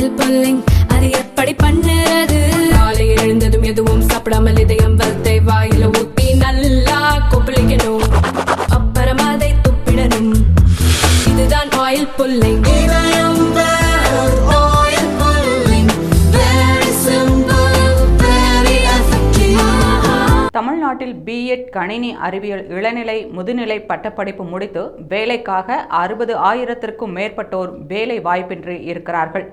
Oil pulling அது எப்படி பண்ணுறது? காலை எழுந்ததும் எதுவும் சாப்பிடாமல் இதயம் வளர்த்தை வாயில ஊத்தி நல்லா கொப்பளிக்கணும். அப்புறம் அதை துப்பிடணும். இதுதான் ஆயில் புல்லிங் தமிழ்நாட்டில் பிஎட் கணினி அறிவியல் இளநிலை முதுநிலை பட்டப்படிப்பு முடித்து வேலைக்காக அறுபது ஆயிரத்திற்கும் மேற்பட்டோர் வேலை வாய்ப்பின்றி இருக்கிறார்கள்.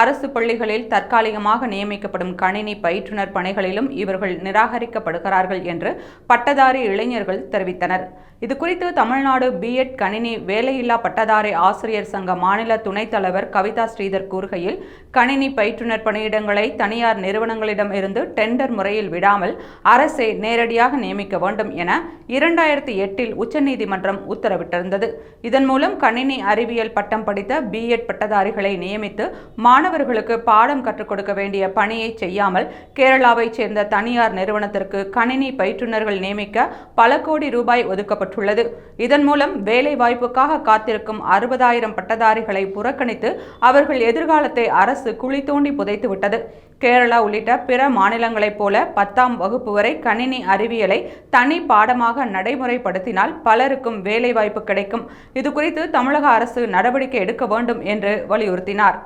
அரசு பள்ளிகளில் தற்காலிகமாக நியமிக்கப்படும் கணினி பயிற்றுனர் பணிகளிலும் இவர்கள் நிராகரிக்கப்படுகிறார்கள் என்று பட்டதாரி இளைஞர்கள் தெரிவித்தனர். இதுகுறித்து தமிழ்நாடு பிஎட் கணினி வேலையில்லா பட்டதாரி ஆசிரியர் சங்க மாநில துணைத் தலைவர் கவிதா ஸ்ரீதர் கூறுகையில் கணினி பயிற்றுனர் பணியிடங்களை தனியார் நிறுவனங்களிடம் இருந்து டெண்டர் முறையில் விடாமல் அரசே நேரடியாக நியமிக்க வேண்டும் என இரண்டாயிரத்தி எட்டில் உச்சநீதிமன்றம் உத்தரவிட்டிருந்தது. இதன் மூலம் கணினி அறிவியல் பட்டம் படித்த பிஎட் பட்டதாரிகளை நியமித்து மாணவர்களுக்கு பாடம் கற்றுக் கொடுக்க வேண்டிய பணியை செய்யாமல் கேரளாவைச் சேர்ந்த தனியார் நிறுவனத்திற்கு கணினி பயிற்றுனர்கள் நியமிக்க பல கோடி ரூபாய் ஒதுக்கப்பட்டுள்ளது. இதன் மூலம் வேலை வாய்ப்புக்காக காத்திருக்கும் அறுபதாயிரம் பட்டதாரிகளை புறக்கணித்து அவர்கள் எதிர்காலத்தை அரசு குழி தோண்டி புதைத்துவிட்டது கேரளா உள்ளிட்ட பிற மாநிலங்களைப் போல பத்தாம் வகுப்பு வரை கணினி அறிவியலை தனி பாடமாக நடைமுறைப்படுத்தினால் பலருக்கும் வேலைவாய்ப்பு கிடைக்கும். இது குறித்து தமிழக அரசு நடவடிக்கை எடுக்க வேண்டும் என்று வலியுறுத்தினார்.